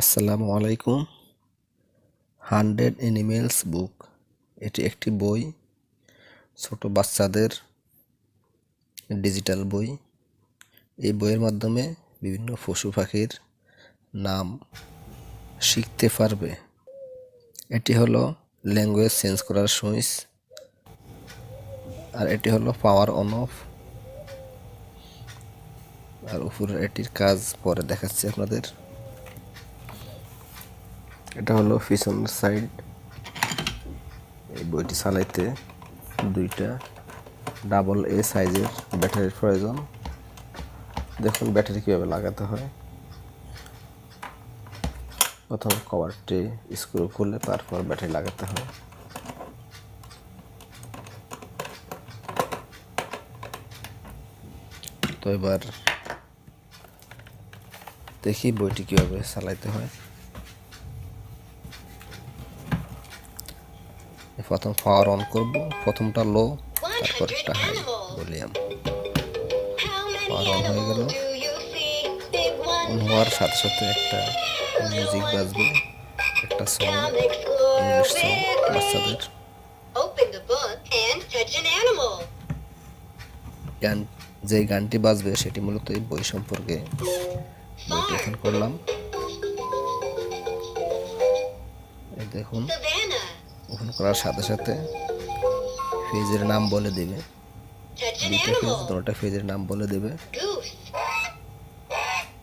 আসসালামু আলাইকুম। Hundred animals book. এটি একটি বই। ছোট বাচ্চাদের ডিজিটাল বই। এই বইয়ের মাধ্যমে বিভিন্ন পশু পাখির নাম শিখতে পারবে। এটি হলো ল্যাঙ্গুয়েজ চেঞ্জ করার সুইচ। আর এটি হলো পাওয়ার অন অফ। আর উপরে এটির কাজ পরে দেখাচ্ছি আপনাদের। এটা হলো পিছনের সাইড এই বইটি চালাইতে দুইটা ডাবল এ সাইজের ব্যাটারির প্রয়োজন। দেখুন ব্যাটারি কীভাবে লাগাতে হয়। প্রথম কভারটি স্ক্রু খুলে তারপর ব্যাটারি লাগাতে হয়। তো এবার দেখি বইটি কীভাবে চালাইতে হয়। প্রথম পাওয়ার অন করব প্রথমটা লো তারপরটা হাই ভলিউম পাওয়ার অন হয়ে গেল অন হওয়ার সাথে সাথে একটা মিউজিক বাজবে একটা সং ইংলিশ সং বাচ্চাদের. গান যে গানটি বাজবে সেটি মূলত এই বই সম্পর্কে বইটি এখন করলাম দেখুন. ওপেন করার সাথে সাথে ফেজের নাম বলে দেবে। দুইটা ফেজ ফেজের নাম বলে দেবে।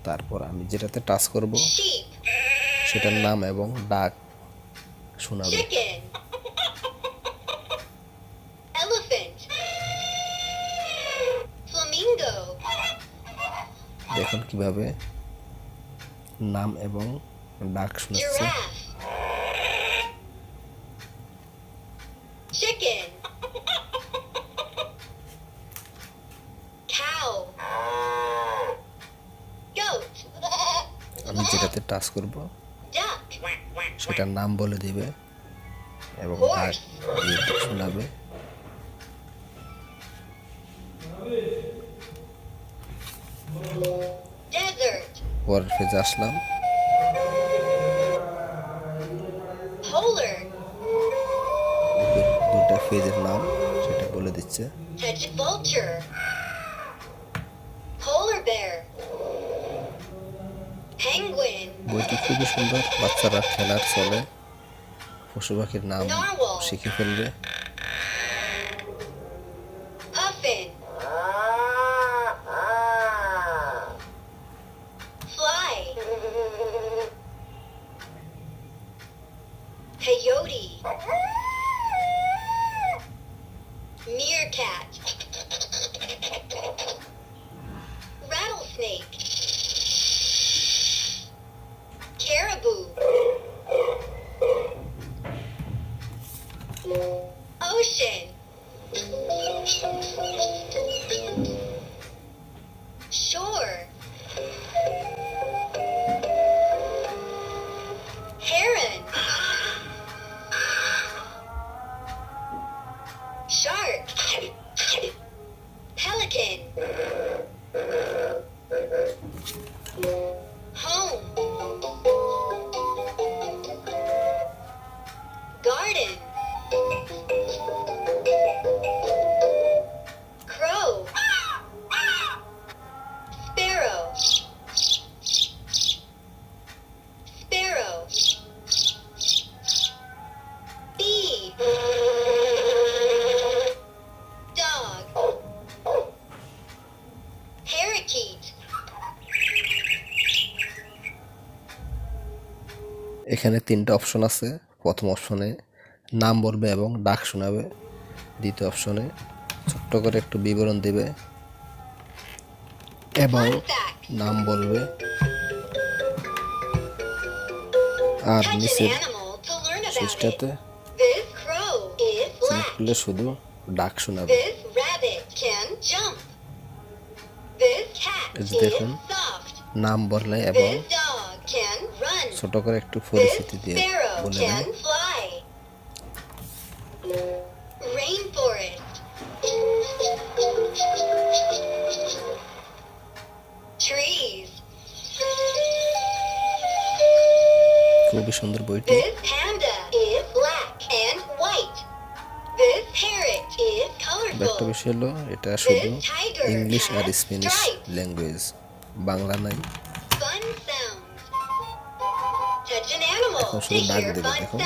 তারপর আমি যেটাতে টাচ করব সেটার নাম এবং ডাক শোনাবে. দেখুন কীভাবে নাম এবং ডাক শোনাচ্ছে। আমি যেটাতে টাচ করব. সেটার নাম বলে দিবে এবং ডাক দিয়ে শোনাবে পরের ফেজে আসলাম দুটা ফেজের নাম সেটা বলে দিচ্ছে. Polar bear. Penguin. বইটি খুবই সুন্দর বাচ্চারা খেলার চলে পশু পাখির নাম শিখে ফেলবে Meerkat. Rattlesnake. এখানে তিনটা অপশন আছে। প্রথম অপশনে নাম বলবে এবং ডাক শোনাবে। দ্বিতীয় অপশনে ছোট্ট করে একটু বিবরণ দিবে। এবং নাম বলবে। আর নিচের. সুইচটাতে শুধু ডাক শোনাবে। ভোল্টেজ দেখুন, নাম বললে এবং ছোট করে একটু পরিস্থিতি দিয়ে বলে দেন খুবই সুন্দর বইটি। একটা colorful. বিষয় হলো এটা শুধু ইংলিশ আর স্প্যানিশ. ল্যাঙ্গুয়েজ বাংলা নাই এখন শুধু ডাক দেবে, দেখো।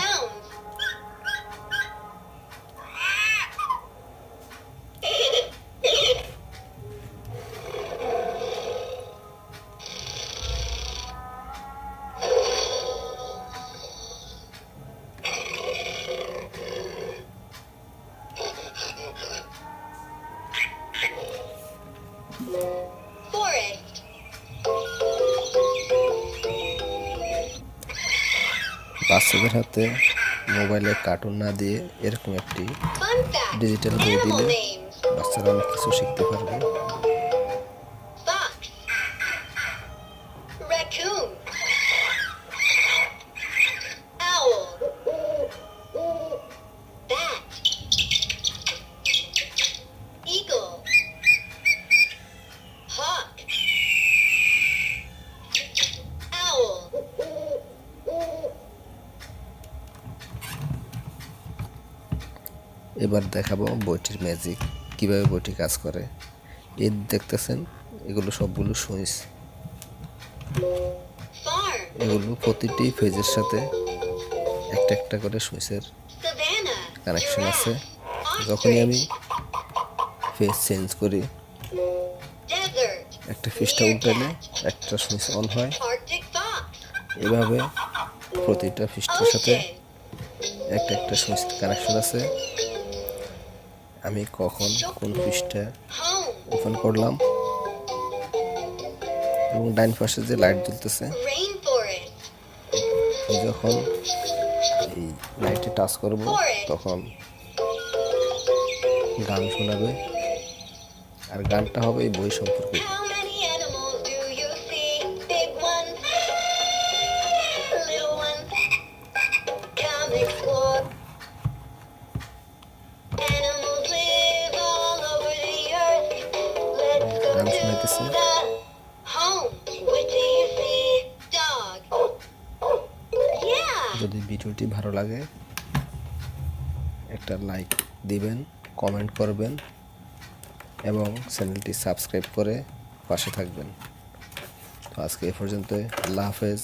বাচ্চাদের হাতে মোবাইলে কার্টুন না দিয়ে এরকম একটি ডিজিটাল বই দিলে বাচ্চারা অনেক কিছু শিখতে পারবে। এবার দেখাবো বইটির ম্যাজিক কীভাবে বইটি কাজ করে। এই দেখতেছেন এগুলো সবগুলো সুইচ এগুলো প্রতিটি ফেজের সাথে একটা একটা করে সুইচের. কানেকশন আছে। যখনই আমি. ফেজ চেঞ্জ করি. একটা ফিসটা উল্টালে একটা সুইচ অন হয়। এভাবে প্রতিটা ফিসটার সাথে একটা একটা সুইচ কানেকশন আছে। আমি কখন কোন পৃষ্ঠা ওপেন করলাম এবং ডাইন পাশে যে লাইট জ্বলতেছে যখন এই লাইটে টাচ করব তখন গান শোনাবে। আর গানটা হবে এই বই সম্পর্কে। Yeah. যদি ভিডিওটি ভালো লাগে একটা লাইক দিবেন কমেন্ট করবেন এবং চ্যানেলটি সাবস্ক্রাইব করে পাশে থাকবেন। তো আজকে এ পর্যন্ত আল্লাহ হাফেজ।